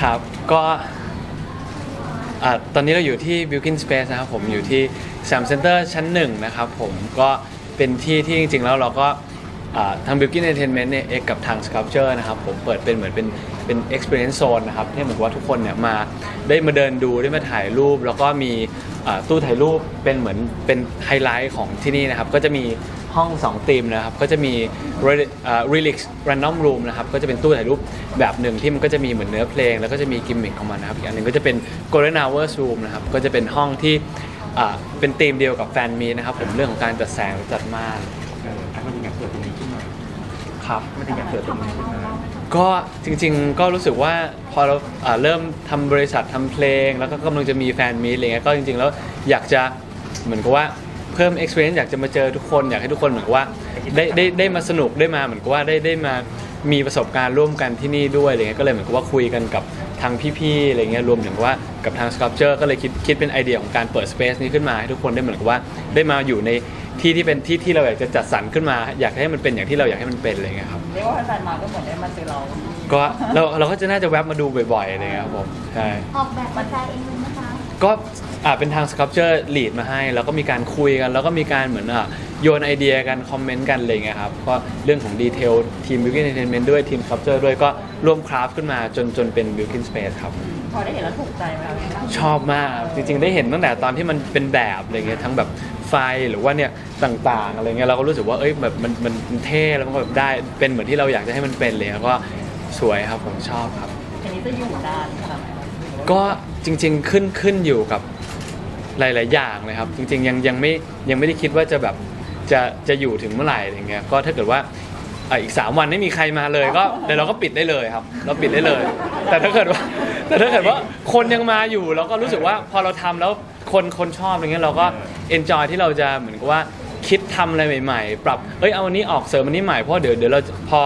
ครับ ก็อ่าตอนนี้เราอยู่ที่ Built-in Space นะครับผมอยู่ที่ Sam Center ชั้นหนึ่งนะครับผมก็เป็นที่ที่จริง ๆ แล้วเราก็อ่าทาง Built-in Entertainment เนี่ยเอกกับทาง Sculpture นะครับผมเปิดเป็นเหมือนเป็นเป็น experience zone นะครับที่เหมือนกับว่าทุกคนเนี่ยมาได้มาเดินดูได้มาถ่ายรูป แล้วก็มีอ่าตู้ถ่ายรูปเป็นเหมือนเป็นไฮไลท์ของที่นี่นะครับก็จะมี ห้อง2ธีมนะครับ ก็จะมี Rel- อ่า Relix Random Room นะครับ ก็จะเป็นตู้ถ่ายรูปแบบหนึ่งที่มันก็จะมีเหมือนเนื้อเพลง แล้วก็จะมีกิมมิคของมันนะครับ อีกอันหนึ่งก็จะเป็น Golden Hours Room นะครับ ก็จะเป็นห้องที่อ่าเป็นธีมเดียวกับแฟนมีตนะครับผมเรื่องของการจัดแสงจัดม่านเออทำไมถึงอยากเปิดตรงนี้ขึ้นมาครับทำไมถึงอยากเปิดตรงนี้ขึ้นมาก็จริงๆก็รู้สึกว่าพอเราอ่าเริ่มทำบริษัททำเพลง แล้วก็กำลังจะมีแฟนมีตอะไรเงี้ยก็จริงๆแล้วอยากจะเหมือนกับว่า เพิ่ม experience อยากจะมาเจอทุกคนอยากให้ทุกคนเหมือนกับว่าได้ได้ได้มาสนุกได้มาเหมือนกับว่าได้ได้มามีประสบการณ์ร่วมกันที่นี่ด้วยอะไรเงี้ยก็เลยเหมือนกับว่าคุยกันกับทางพี่ๆอะไรเงี้ยรวมถึงว่ากับทาง sculpture ก็เลยคิดคิดเป็นไอเดียของการเปิด space นี้ขึ้นมาให้ทุกคนได้เหมือนกับว่าได้มาอยู่ในที่ที่เป็นที่ที่เราอยากจะจัดสรรขึ้นมา อยากให้มันเป็นอย่างที่เราอยากให้มันเป็นอะไรเงี้ยครับเรียกว่าแฟนๆมาก็เหมือนได้มาเจอเรา ก็เราเราก็จะน่าจะแวบมาดูบ่อยๆอะไรเงี้ยครับผมใช่ ออกแบบมาแฟเองเลยนะคะ ก็ อ่าเป็นทาง sculpture lead มาให้ แล้วก็มีการคุยกัน แล้วก็มีการเหมือนอะโยนไอเดียกันคอมเมนต์กันอะไรเงี้ยครับก็เรื่องของดีเทลทีม Built in Entertainment ด้วยทีม sculpture ด้วยก็ร่วมคราฟขึ้นมาจนจนเป็น Built in Space ครับ พอได้เห็นแล้วถูกใจไหมคะชอบมากจริงๆได้เห็นตั้งแต่ตอนที่มันเป็นแบบอะไรเงี้ยทั้งแบบไฟหรือว่าเนี่ยต่างๆอะไรเงี้ยเราก็รู้สึกว่าเอ้ยแบบมันมันมันเท่แล้วมันก็แบบได้เป็นเหมือนที่เราอยากจะให้มันเป็นเลยแล้วก็สวยครับผมชอบครับ อันนี้จะอยู่นานขนาดไหนก็จริงๆขึ้นขึ้นอยู่กับ หลาย ๆ อย่างเลยครับ จริง ๆ ยังยังไม่ยังไม่ได้คิดว่าจะแบบจะจะอยู่ถึงเมื่อไหร่อะไรเงี้ยก็ถ้าเกิดว่าอะอีก 3 วันไม่มีใครมาเลยก็เดี๋ยวเราก็ปิดได้เลยครับ เราปิดได้เลย แต่ถ้าเกิดว่าแต่ถ้าเกิดว่าคนยังมาอยู่เราก็รู้สึกว่าพอเราทำแล้วคนคนชอบอะไรเงี้ยเราก็เอนจอยที่เราจะเหมือนกับว่าคิดทำอะไรใหม่ ๆ ปรับเอ้ยเอาอันนี้ออกเสริมอันนี้ใหม่เพราะเดี๋ยวเดี๋ยวเราพอ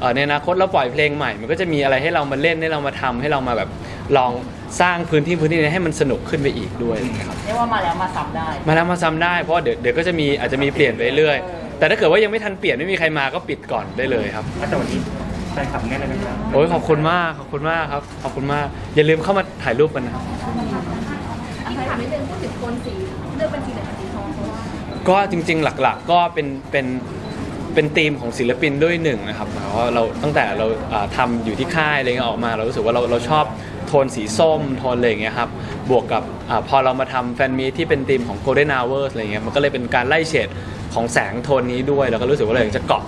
เอ่อในอนาคตเราปล่อยเพลงใหม่ มันก็จะมีอะไรให้เรามาเล่นให้เรามาทำให้เรามาแบบลอง สร้างพื้นที่พื้นที่นี้ให้มันสนุกขึ้นไปอีกด้วยครับเรียกว่ามาแล้วมาซ้ำได้ มาแล้วมาซ้ำได้เพราะว่าเดี๋ยวเดี๋ยวก็จะมีอาจจะมีเปลี่ยนไปเรื่อยๆแต่ถ้าเกิดว่ายังไม่ทันเปลี่ยนไม่มีใครมาก็ปิดก่อนได้เลยครับ แต่วันนี้แฟนคลับแน่นเลยนะครับโอ้ยขอบคุณมากขอบคุณมากครับขอบคุณมากอย่าลืมเข้ามาถ่ายรูปกันนะครับที่ถามนิดนึงพูดถึงโทนสีเลือกเป็นสีเหลืองกับสีทองเพราะว่าก็จริง ๆ หลักๆ ก็เป็นเป็นเป็นธีมของศิลปินด้วยหนึ่งนะครับหมายความว่าเราตั้งแต่เราอ่าทำอยู่ที่ค่ายอะไรเงี้ยออกมา เรารู้สึกว่าเราเราชอบ โทนสีส้มโทนอะไรอย่างเงี้ยครับบวกกับอาพอเรามาทำแฟนมีตที่เป็นธีมของ Golden Hours อะไรเงี้ยมันก็เลยเป็นการไล่เฉดของแสงโทนนี้ด้วย แล้วก็รู้สึกว่าเราอยากจะเกาะ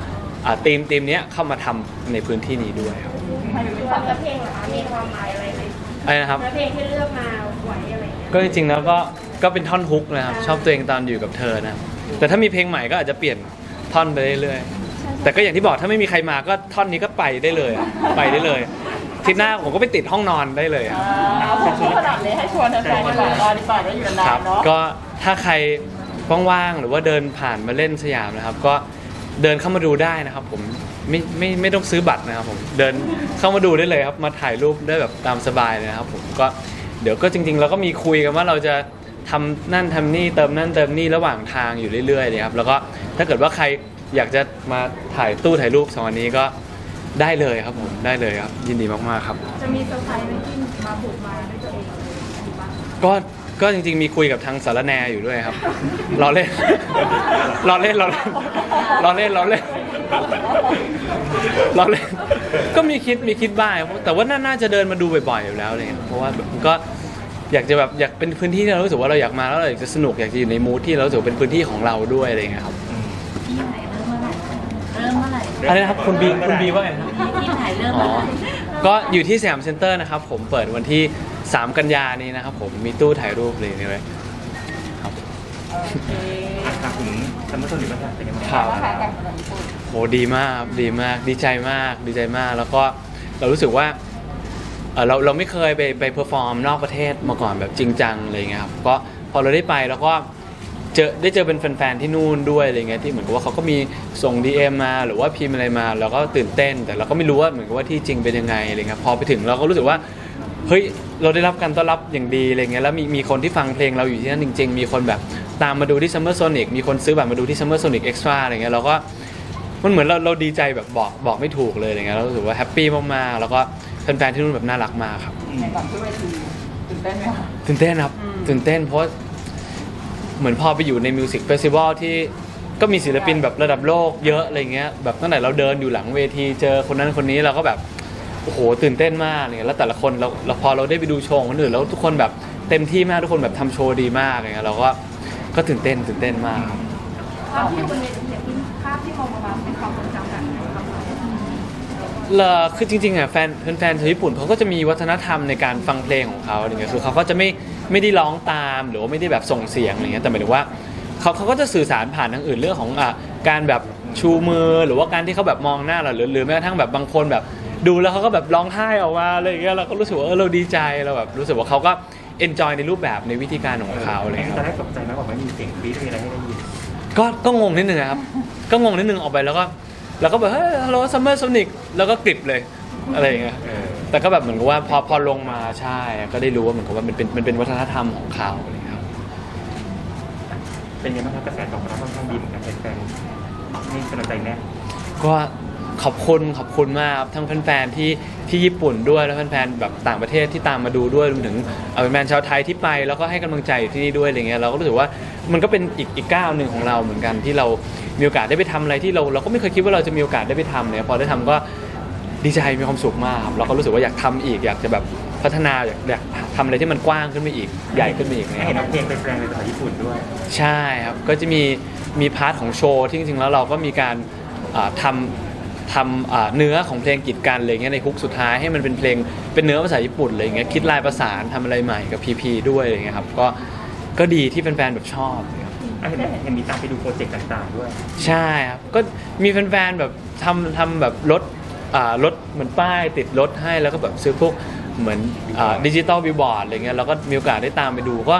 อ่าธีมธีมเนี้ยเข้ามาทำในพื้นที่นี้ด้วยครับให้เป็นตัวฝั่งเนื้อเพลงเหรอคะมีความหมายอะไรไหมอะไรนะครับเนื้อเพลงที่เลือกมาไว้อะไรเงี้ยก็จริงๆแล้วก็ก็เป็นท่อนฮุกนะครับชอบตัวเองตอนอยู่กับเธอนะครับแต่ถ้ามีเพลงใหม่ก็อาจจะเปลี่ยนท่อนไปเรื่อยๆแต่ก็อย่างที่บอกถ้าไม่มีใครมาก็ท่อนนี้ก็ไปได้เลยอะไปได้เลย ทีหน้าผมก็ไปติดห้องนอนได้เลยอะเอาพูดขนาดนี้ให้ชวนแฟนๆดีกว่ารอดีกว่าได้อยู่ครันานบ ๆเนาะก็ถ้าใครว่างๆหรือว่าเดินผ่านมาเล่นสยามนะครับ ก็เดินเข้ามาดูได้นะครับ ผมไม่ไม่ไม่ต้องซื้อบัตรนะครับผมเดินเข้ามาดูได้เลยครับ มาถ่ายรูปได้แบบตามสบายเลยนะครับ ผมก็เดี๋ยวก็จริง ๆ เราก็มีคุยกันว่าเราจะทำนั่นทำนี่เติมนั่นเติมนี่ระหว่างทางอยู่เรื่อยๆเลยครับแล้วก็ถ้าเกิดว่าใครอยากจะมาถ่ายตู้ถ่ายรูปสองอันนี้ก็ ได้เลยครับผมได้เลยครับ ยินดีมากๆครับ จะมีเซอร์ไพรส์ไหมที่มาบุกมาด้วยตัวเองอะไรบ้างก็ก็จริงๆมีคุยกับทางสารแนอยู่ด้วยครับรอเล่นรอเล่นรอเล่นรอเล่นรอเล่นรอเล่นก็มีคิดมีคิดบ้างครับแต่ว่าน่าน่าจะเดินมาดูบ่อยๆอยู่แล้วอะไรเลยเพราะว่าแบบมันก็อยากจะแบบอยากเป็นพื้นที่ที่เรารู้สึกว่าเราอยากมาแล้วเราอยากจะสนุกอยากจะอยู่ในมูทที่เรารู้สึกว่าเป็นพื้นที่ของเราด้วยอะไรอย่างเงี้ยครับ ที่ไหนเริ่มเมื่อไหร่เริ่มเมื่ อไหร่อะไรนะครับคุณบีคุณบีว่าไงครับ ที่ไหนเริ่มอ๋อเมื่อไหร่ก็อยู่ที่สยามเซ็นเตอร์นะครับ ผมเปิดวันที่ 3 กันยานี้นะครับผมมีตู้ถ่ายรูปเลยนี่เลยครับโอเคอะถามถึงซัมเมอร์โซนิกบ้างครับเป็นยังไงบ้างครับว่าขายกันขนาดนี้พูดโหดีมากครับดีมากดีใจมาก ดีใจมาก แล้วก็เรารู้สึกว่าเอ่อเราเราไม่เคยไปไปเพอร์ฟอร์มนอกประเทศมาก่อนแบบจริงจังอะไรเงี้ยครับก็พอเราได้ไปแล้วก็ เจอได้เจอเป็นแฟนๆที่นู่นด้วยอะไรเงี้ยที่เหมือนกับว่าเขาก็มีส่ง DM มาหรือว่าพิมพ์อะไรมาเราก็ตื่นเต้น แต่เราก็ไม่รู้ว่าเหมือนกับว่าที่จริงเป็นยังไงอะไรเงี้ยพอไปถึงเราก็รู้สึกว่าเฮ้ยเราได้รับการต้อนรับอย่างดีอะไรเงี้ยแล้วมีมีคนที่ฟังเพลงเราอยู่ที่นั่นจริง ๆ มีคนแบบตามมาดูที่ Summer Sonic มีคนซื้อบัตรมาดูที่ Summer Sonic Extra อะไรเงี้ยเราก็มันเหมือนเราเราดีใจแบบบอกบอกไม่ถูกเลยอะไรเงี้ยเรารู้สึกว่าแฮปปี้มากๆแล้วก็แฟนๆที่นู่นแบบน่ารักมากครับในก่อนขึ้นเวทีตื่นเต้นไหมคะตื่นเต้นครับอืมตื่นเต้นเพราะ เหมือนพอไปอยู่ในมิวสิกเฟสติวัลที่ก็มีศิลปินแบบระดับโลกเยอะอะไรเงี้ยแบบตั้งแต่เราเดินอยู่หลังเวทีเจอคนนั้นคนนี้เราก็แบบโอ้โหตื่นเต้นมากเนี่ยแล้วแต่ละคนเราเราพอเราได้ไปดูโชว์ของคนอื่นแล้วทุกคนแบบเต็มที่มากทุกคนแบบทำโชว์ดีมากอะไรเงี้ยเราก็ก็ตื่นเต้นตื่นเต้นมาก ภาพที่อยู่บนเวทีอย่างที่ภาพที่มองออกมาเป็นความทรงจำแบบไหนครับเลอคือจริงๆอะแฟนแฟนชาวญี่ปุ่นเขาก็จะมีวัฒนธรรมในการฟังเพลงของเขาอะไรเงี้ยคือเขาก็จะไม่ ไม่ได้ร้องตามหรือว่าไม่ได้แบบส่งเสียงอะไรเงี้ยแต่หมายถึงว่าเขาเขาก็จะสื่อสารผ่านทางอื่นเรื่องของอะการแบบชูมือหรือว่าการที่เขาแบบมองหน้าเราหรือหรือแม้กระทั่งแบบบางคนแบบดูแล้วเขาก็แบบร้องไห้ออกมาอะไรอย่างเงี้ยเราก็รู้สึกว่าเออเราดีใจเราแบบรู้สึกว่าเขาก็เอนจอยในรูปแบบในวิธีการของเขาอะไรตเงี้ยอนแรกตกใจไหมบอกไม่มีเสียงกรี๊ดมีอะไรให้ได้ยินก็ก็งงนิดนึงอะครับ ก็งงนิดนึงออกไปแล้วก็ แล้วก็แบบเฮ้ยฮัลโหลซัมเมอร์โซนิกแล้วก็กริบเลยอะไรอย่างเงี้ยเออ แต่ก็แบบเหมือนกับว่าพอพอลงมาใช่ก็ได้รู้ว่าเหมือนกับว่ามันเป็นมันเป็นวัฒนธรรมของเขาอะไรอย่างเงี้ยครับ เป็นยังไงบ้างครับกระแสตอบรับค่อนข้างดีเหมือนกันแฟนๆนี่กำลังใจแน่นก็ขอบคุณขอบคุณมากครับทั้งแฟนๆที่ที่ญี่ปุ่นด้วยแล้วแฟนๆแบบต่างประเทศที่ตามมาดูด้วยรวมถึงเอ่อแฟนๆชาวไทยที่ไป แล้วก็ให้กำลังใจอยู่ที่นี่ด้วยอะไรเงี้ยเราก็รู้สึกว่ามันก็เป็นอีกอีกก้าวหนึ่งของเราเหมือนกันที่เรามีโอกาสได้ไปทำอะไรที่เรา เราก็ไม่เคยคิดว่าเราจะมีโอกาสได้ไปทำเนี่ยพอได้ทำก็ ดีใจมีความสุขมากครับเราก็รู้สึกว่าอยากทำอีก อยากจะแบบพัฒนาอยากอยากทำอะไรที่มันกว้างขึ้นไปอีกใหญ่ขึ้นไปอีกให้เนี่ยเห็นน้องเพลงไปแปลงเป็นภาษาญี่ปุ่นด้วย ใช่ครับก็จะมีมีพาร์ทของโชว์ที่จริงๆแล้วเราก็มีการอ่าทำทำอ่าเนื้อของเพลงกีดกันอะไรเงี้ยในฮุกสุดท้ายให้มันเป็นเพลงเป็นเนื้อภาษาญี่ปุ่นอะไรเงี้ยคิดลายประสานทำอะไรใหม่กับพีพีด้วยอะไรเงี้ยครับก็ก็ดีที่แฟนๆแบบชอบครับอะเห็นเห็นมีตามไปดูโปรเจกต์ต่างๆด้วย ใช่ครับก็มีแฟนๆแบบทำทำแบบรถอ่า รถเหมือนป้ายติดรถให้แล้วก็แบบซื้อพวกเหมือนดิจิตอลบิลบอร์ดอะไรเงี้ยเราก็มีโอกาสได้ตามไปดูก็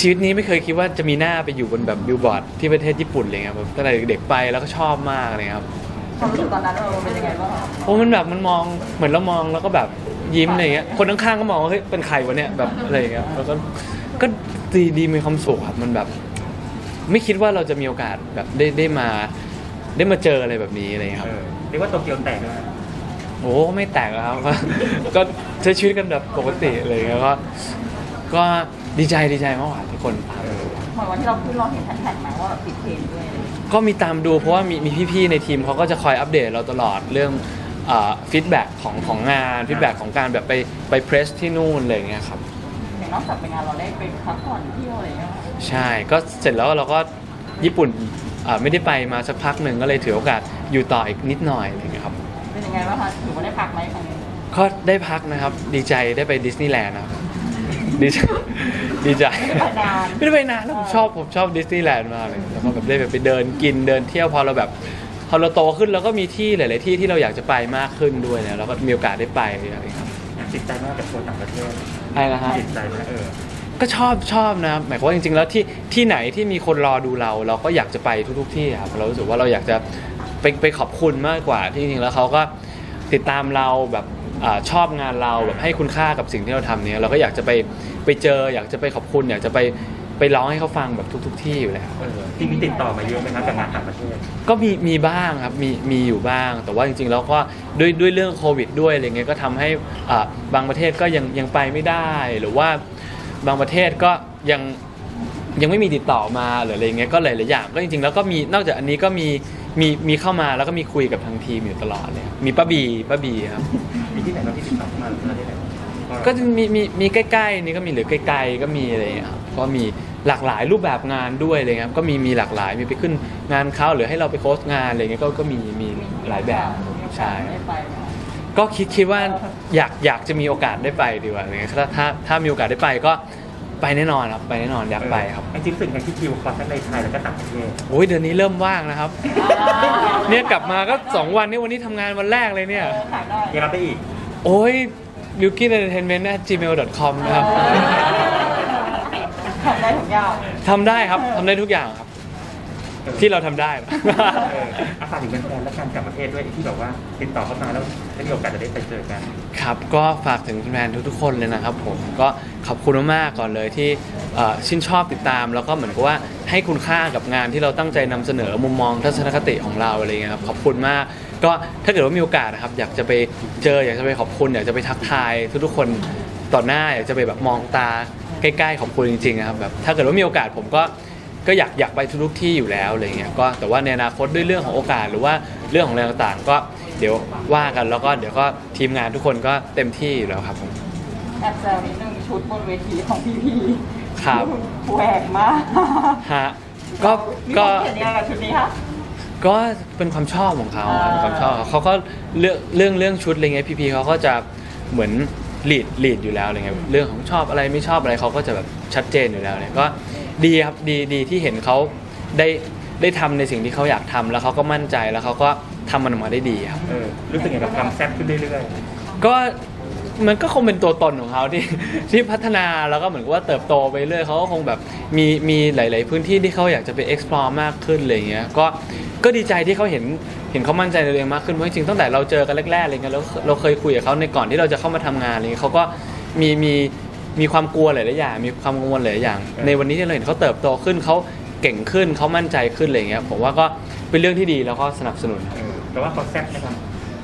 ชีวิตนี้ไม่เคยคิดว่าจะมีหน้าไปอยู่บนแบบบิลบอร์ดที่ประเทศญี่ปุ่นเลยครับแบบตั้งแต่เด็กๆไปแล้วก็ชอบมากเลยครับความรู้สึกตอนนั้นเราเป็นยังไงบ้างคะโอ้มันแบบมันมองเหมือนเรามองแล้วก็แบบยิ้มอะไรเงี้ยคนข้างๆก็มองว่าเฮ้ยเป็นใครวะเนี่ยแบบอะไรเงี้ยแล้วก็ก็ดีดีมีความสุขครับมันแบบ ไม่คิดว่าเราจะมีโอกาสแบบได้ได้มา ได้มาเจออะไรแบบนี้อะไรเงี้ยคเอรับอเรียกว่าโตเกียวแตกเลยนะโอ้ไม่แตกแล้วครับ ก็ใช้ชีวิตกันแบบปกติอะไรเงี้ยก็ก็ดีใจดีใจมากกว่าทุกคนตามเออเหมือนวันที่เราขึ้นเราเห็นแท็กไหมว่าแบบติดเทรนด์ด้วยอะไรอย่างเงี้ยก็มีตามดูเพราะว่ามีมีพี่ๆในทีมเขาก็จะคอยอัปเดตเราตลอดเรื่องฟีดแบ็กของของงานฟีดแบ็กของการแบบไปไปเพรสที่นู่นอะไรอย่างเงี้ยครับ อย่างนอกจากเป็นงานเราได้ไปพักผ่อนเที่ยวอะไรอย่างเงี้ยค่ะใช่ก็เสร็จแล้วเราก็ญี่ปุ่นอ่า ไม่ได้ไปมาสักพักหนึ่งก็เลยถือโอกาสอยู่ต่ออีกนิดหน่อยอะไรอย่างเงี้ยครับเป็นยังไงบ้างคะถือว่าได้พักไหมครั้งนี้ก็ได้พักนะครับดีใจได้ไปดิสนีย์แลนด์นะครับดีใจดีใจไปนานไม่ได้ไปนานแล้วผมชอบผมชอบดิสนีย์แลนด์มากเลยแล้วก็แบบได้แบบไปเดินกินเดินเที่ยวพอเราแบบพอเราโตขึ้นเราก็มีที่หลาย ๆ ที่ที่เราอยากจะไปมากขึ้นด้วยเนี่ยเราก็มีโอกาสได้ไปอะไรอย่างเงี้ยครับติดใจมากกับโชว์ต่างประเทศใช่นะฮะติดใจไหมเออ ก็ชอบชอบนะหมายความว่าจริงๆ แล้วที่ที่ไหนที่มีคนรอดูเรา เราก็อยากจะไปทุกๆที่ครับเรารู้สึกว่าเราอยากจะไปไปขอบคุณมากกว่าที่จริงๆแล้วเขาก็ติดตามเราแบบอาชอบงานเราแบบให้คุณค่ากับสิ่งที่เราทำเนี่ยเราก็อยากจะไปไปเจอ อยากจะไปขอบคุณ อยากจะไปไปร้องให้เขาฟังแบบทุก ๆ ที่อยู่แล้ว เออที่มีติดต่อมาเยอะไหมครับกับงานต่างประเทศ ก็มีมีบ้างครับมีมีอยู่บ้าง แต่ว่าจริงๆแล้วก็ด้วยด้วยเรื่องโควิดด้วยอะไรเงี้ยก็ทำให้อ่าบางประเทศก็ยังยังไปไม่ได้หรือว่า บางประเทศก็ยังยังไม่มีติดต่อมาหรืออะไรเงี้ยก็หลายๆอย่างก็จริงๆ แล้วก็มีนอกจากอันนี้ก็มีมีมีเข้ามาแล้วก็มีคุยกับทางทีมอยู่ตลอดเลยมีป้าบีป้าบีครับมีที่ไหนบ้างที่ติดต่อเข้ามาหรือประเทศไหนก็จะมีมีมีใกล้ๆนี่ก็มีหรือไกลๆก็มีอะไรอย่างเงี้ยครับก็มีหลากหลายรูปแบบงานด้วยอะไรเงี้ยครับก็มีมีหลากหลายมีไปขึ้นงานเขาหรือให้เราไปโค้ชงานอะไรเงี้ยก็ก็มีมีหลายแบบใช่ได้ไปไหม ก็คิดคิดว่าอยากอยากจะมีโอกาสได้ไปดีกว่าอะไรเงี้ยถ้าถ้าถ้ามีโอกาสได้ไปก็ไปแน่นอนครับไปแน่นอนอยากไปครับไอ้จริงๆสึกไงที่คิวคอร์สทั้งในไทยแล้วก็ต่างประเทศโอ้ยเดือนนี้เริ่มว่างนะครับ เนี่ยกลับมาก็สองวันนี่วันนี้ทำงานวันแรกเลยเนี่ยเออขายได้ยังรับได้อีก โอ้ย b i l k i n entertainment gmail.com นะครับทำได้ทุกอย่างทำได้ครับทำได้ทุกอย่างครับ ที่เราทำได้นะเอออาฝากถึงแฟนๆและการกลับประเทศด้วยที่แบบว่าติดต่อเข้ามาแล้วได้มีโอกาสจะได้ไปเจอกัน ครับก็ฝากถึงแฟนๆทุกๆคนเลยนะครับผมก็ขอบคุณมากๆก่อนเลยที่เอ่อชื่นชอบติดตาม แล้วก็เหมือนกับว่าให้คุณค่ากับงานที่เราตั้งใจนำเสนอมุมมองทัศนคติของเราอะไรเงี้ยครับขอบคุณมาก ก็ถ้าเกิดว่ามีโอกาสนะครับ อยากจะไปเจออยากจะไปขอบคุณอยากจะไปทักทายทุกๆคนต่อหน้าอยากจะไปแบบมองตาใกล้ๆขอบคุณจริงๆนะครับแบบถ้าเกิดว่ามีโอกาสผมก็ ก็อยากอยากไปทุกๆที่อยู่แล้วอะไรเงี้ยก็แต่ว่าในอนาคตด้วยเรื่องของโอกาส หรือว่าเรื่องของอะไรต่างๆ ก็เดี๋ยวว่ากันแล้วก็เดี๋ยวก็ทีมงานทุกคนก็เต็มที่อยู่แล้วครับผมแอบแซวนิดนึงชุดบนเวทีของพี่พีครับแหวกมากฮะก็มีคก็วามเขียนยังไงกับชุดนี้คะก็เป็นความชอบของเขาอ่าเป็นความชอบเขาเขาก็เรื่องเรื่องเรื่องชุดอะไรเงี้ยพีพีเขาก็จะเหมือน ลีดลีดอยู่แล้วอะไรเงี้ยเรื่องของชอบอะไรไม่ชอบอะไรเขาก็จะแบบชัดเจนอยู่แล้วเนี่ยก็ดีครับดีดีที่เห็นเขาได้ได้ทำในสิ่งที่เขาอยากทำแล้วเขาก็มั่นใจแล้วเขาก็ทำมันออกมาได้ดีครับ เออรู้สึกยังไงกับความแซ่บขึ้นเรื่อยก็มันก็คงเป็นตัวตนของเขาที่ ที่พัฒนาแล้วก็เหมือนกับว่าเติบโตไปเรื่อยเขาก็คงแบบมีมีหลาย ๆ พื้นที่ที่เขาอยากจะไป explore มากขึ้นอะไรอย่างเงี้ยก็ก็ดีใจที่เขาเห็น เห็นเขามั่นใจในตัวเองมากขึ้นเพราะจริงๆตั้งแต่เราเจอกันแรกๆอะไรเงี้ยเราเราเคยคุยกับเขาในก่อนที่เราจะเข้ามาทำงานอะไรเงี้ยเขาก็มีมีมีความกลัวหลายๆอย่าง มีความกังวลหลายๆอย่าง ในวันนี้ที่เราเห็นเขาเติบโตขึ้นเขาเก่งขึ้นเขามั่นใจขึ้นอะไรเงี้ยผมว่าก็เป็นเรื่องที่ดีแล้วก็สนับสนุนๆเออแต่ว่าเขาแซ่บนะครับ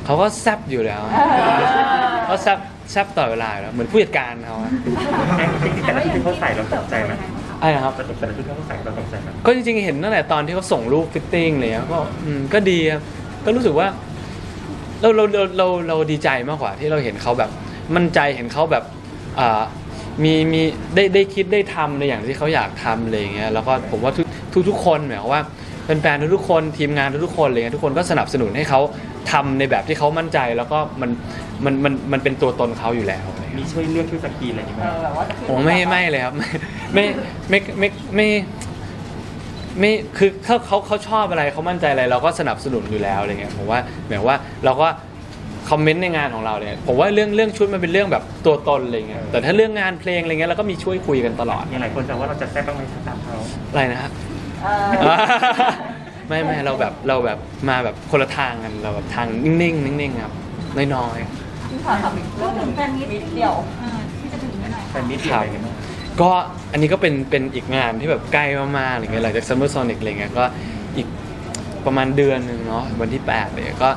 เขาก็แซบอยู่แล้วเขาแซบแซบต่อดเวลาอยู่แล้วเหมือนผู้จัดการเขาอะจริงๆแต่ละชุดที่เขาใส่เราตกใจไหมไอ้นะครับแต่แต่ละชุดที่เขาใส่เราตกใจไหมก็จริงๆเห็นตั้งแต่ตอนที่เขาส่งรูปฟิตติ้งเลยก็อืมก็ดีครับ ก็รู้สึกว่าเราเราเราเราเราดีใจมากกว่าที่เราเห็นเขาแบบ มั่นใจเห็นเขาแบบอ่ามีมีได้ได้คิดได้ทำในอย่างที่เขาอยากทำอะไรอย่างเงี้ยแล้วก็ผมว่าทุกทุกทุกคนหมายความว่าแฟนๆทุกๆคนทีมงานทุกๆคนอะไรเงี้ยทุกคนก็สนับสนุนให้เขาทำในแบบที่เขามั่นใจแล้วก็มันมันมันมันเป็นตัวตนเขาอยู่แล้วอะไรเงี้ย มีช่วยเลือกชุดสกรีนอะไรอย่างเอเงี้ยอแบบว่าจะขึ้นผมไม่ไม่เลยครับไม่ไม่ไม่ไม่ไม่ ไม่คือเขาเขาเขาชอบอะไรเขามั่นใจอะไร เราก็สนับสนุนอยู่แล้วอะไรเงี้ยผมว่าหมายว่าเราก็คอมเมนต์ในงานของเราเนี่ยผมว่าเรื่องเรื่องชุดมันเป็นเรื่องแบบตัวตนอะไรเงี้ยแต่ถ้าเรื่องงานเพลงอะไรเงี้ยเราก็มีช่วยคุยกันตลอดอย่างหลายคนจะว่าเราจะแซ่บบ้างไหมตามเขาอะไรนะครับเออไม่ไม่เราแบบเราแบบมาแบบคนละทางกันเราแบบทางนิ่งๆนิ่งๆครับน้อยที่ผ่านทำอีกเรื่องหนึ่งแค่นิดเดียวที่จะถึงเมื่อไหร่แฟนมิตรอะไรอย่างเงี้ยบ้างๆ ก็อันนี้ก็เป็นเป็นอีกงานที่แบบใกล้มากๆอะไรเงี้ยหลังจาก Summer Sonic อะไรเงี้ยก็อีกประมาณเดือนหนึ่งเนาะวันที่8เลยก็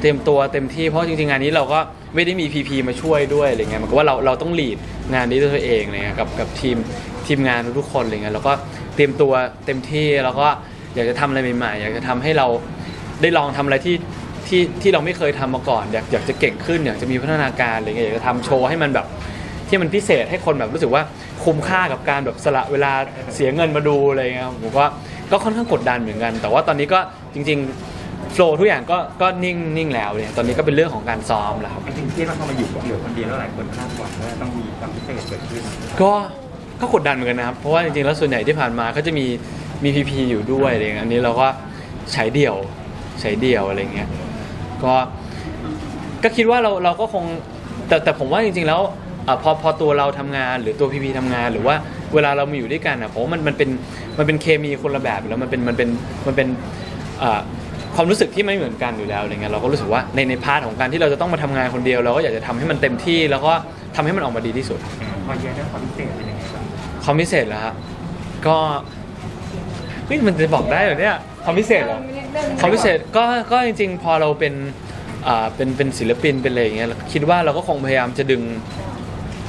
เตรียมตัวเต็มที่เพราะจริงๆงานนี้เราก็ไม่ได้มี PP มาช่วยด้วยอะไรเงี้ยมันก็ว่าเราเราต้องลีดงานนี้ด้วยตัวเองอะไรเงี้ยกับกับทีมทีมงานทุกคนอะไรเงี้ยแล้วก็เตรียมตัวเต็มที่แล้วก็อยากจะทำอะไรใหม่ๆอยากจะทำให้เราได้ลองทำอะไรที่ที่ที่เราไม่เคยทำมาก่อน อยากอยากจะเก่งขึ้นอยากจะมีพัฒนาการอะไรเงี้ยอยากจะทำโชว์ให้มันแบบ ที่มันพิเศษให้คนแบบรู้สึกว่าคุ้มค่ากับการแบบสละเวลาเสียเงินมาดูอะไรเงี้ยครับผมก็ก็ค่อนข้างกดดันเหมือนกัน แต่ว่าตอนนี้ก็จริงๆโฟล์ทุกอย่างก็ก็นิ่งนิ่งแล้วเนี่ยตอนนี้ก็เป็นเรื่องของการซ้อมแล้วครับ จริงๆที่เราเข้ามาอยู่กับเหลือคนเดียวแล้วหลายคนคาดหวังว่าต้องมีความพิเศษเกิดขึ้น ก็ก็กดดันเหมือนกันนะครับ เพราะว่าจริงๆแล้วส่วนใหญ่ที่ผ่านมาก็จะมีมีพีพีอยู่ด้วยอะไรเงี้ยอันนี้เราก็ใช้เดี่ยวใช้เดี่ยวอะไรเงี้ยก็ก็คิดว่าเราเราก็คงแต่แต่ผมว่าจริงๆแล้ว อะพอพอตัวเราทำงานหรือตัวพีพีทำงาน หรือว่าเวลาเรามาอยู่ด้วยกันอะผมว่ามันมันเป็นมันเป็นเคมีคนละแบบอยู่แล้วมันเป็นมันเป็นมันเป็นอ่าความรู้สึกที่ไม่เหมือนกันอยู่แล้วอะไรเงี้ยเราก็รู้สึกว่าในในพาร์ทของการที่เราจะต้องมาทำงานคนเดียวเราก็อยากจะทำให้มันเต็มที่ แล้วก็ทำให้มันออกมาดีที่สุดพอแย้เรื่องความพิเศษเป็นยังไงบ้างความพิเศษเหรอฮะก็เฮ้ยมันจะบอกได้เหรอเนี่ยความพิเศษเหรอความพิเศษก็ก็จริง ๆ พอเราเป็นอ่าเป็นเป็นศิลปินเป็นอะไรอย่างเงี้ยคิดว่าเราก็คงพยายามจะดึง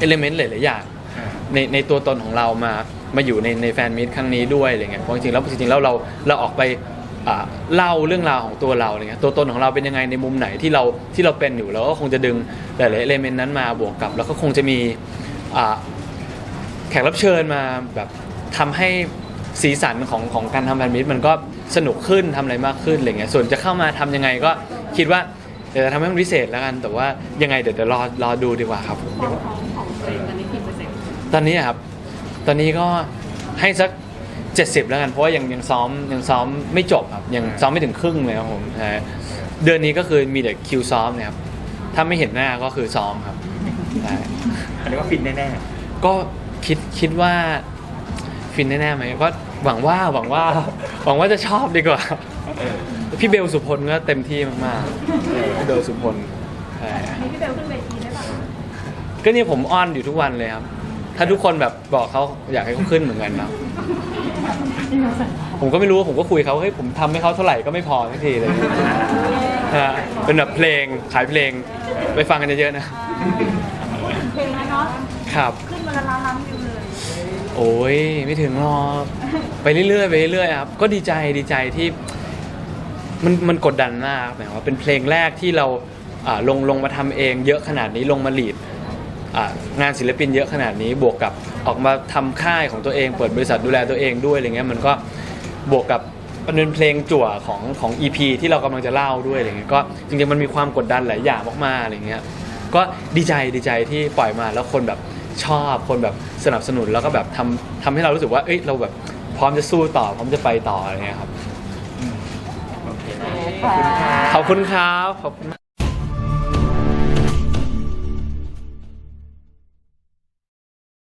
เอลิเมนต์หลายๆอย่างอ่าในในตัวตนของเรามามาอยู่ในในแฟนมิตครั้งนี้ด้วยอะไรเงี้ยเพราะจริงๆแล้วจริงๆแล้วเราเราออกไปอ่าเล่าเรื่องราวของตัวเราอะไรเงี้ยตัวตนของเราเป็นยังไงในมุมไหนที่เราที่เราเป็นอยู่เราก็คงจะดึงหลายๆเอลิเมนต์นั้นมาบวกกับ แล้วก็คงจะมีอ่าแขกรับเชิญมาแบบทำให้สีสันของของการทำแฟนมิตมันก็สนุกขึ้นทำอะไรมากขึ้นอะไรเงี้ยส่วนจะเข้ามาทำยังไงก็คิดว่าเดี๋ยวจะทำให้มันพิเศษแล้วกัน แต่ว่ายังไงเดี๋ยวเดี๋ยวรอรอดูดีกว่าครับความ ต์ตอนนี้อะครับ ตอนนี้ก็ให้สัก 70 แล้วกัน เพราะว่ายังยังซ้อมยังซ้อมไม่จบครับ ยังซ้อมไม่ถึงครึ่งเลยครับผมใช่เดือนนี้ก็คือมีแต่คิวซ้อมเนะครับ ถ้าไม่เห็นหน้าก็คือซ้อมครับใช่อันนี้ว่าฟินแน่ก็คิดคิดว่าฟินแน่ๆไหมก็หวังว่าหวังว่า หวังว่าจะชอบดีกว่าเออพี่เบลสุพลก็เต็มที่มากๆพี่เบลสุพลใช่ มีพี่เบลขึ้นเวทีได้ป่ะ ก็นี่ผมอ้อนอยู่ทุกวันเลยครับ ถ้าทุกคนแบบบอกเขาอยากให้เขาขึ้นเหมือนกันนะผมก็ไม่รู้ผมก็คุยเขาเฮ้ยผมทำให้เขาเท่าไหร่ก็ไม่พอสักทีเลยฮะเป็นแบบเพลงขายเพลงไปฟังกันเยอะๆนะเพลงนะเนาะครับ ขึ้นมาละล้านล้านวิวเลยโอ้ยไม่ถึงหรอกไปเรื่อยๆไปเรื่อยๆครับก็ดีใจดีใจที่ มันมันกดดันมากหมายความว่าเป็นเพลงแรกที่เราอ่าลงลงมาทำเอง เยอะขนาดนี้ลงมาลีด อ่างานศิลปินเยอะขนาดนี้บวกกับออกมาทำค่ายของตัวเอง เปิดบริษัทดูแลตัวเองด้วยอะไรเงี้ยมันก็บวกกับมันเป็นเพลงจั่วของของ EP ที่เรากำลังจะเล่าด้วยอะไรเงี้ยก็จริงๆมันมีความกดดันหลายอย่างมากๆอะไรเงี้ยก็ดีใจดีใจที่ปล่อยมาแล้วคนแบบชอบคนแบบสนับสนุนแล้วก็แบบทำทำให้เรารู้สึกว่าเอ้ยเราแบบพร้อมจะสู้ต่อพร้อมจะไปต่ออะไรเงี้ยครับโอเคนะค่ะขอบคุณครับขอบคุณ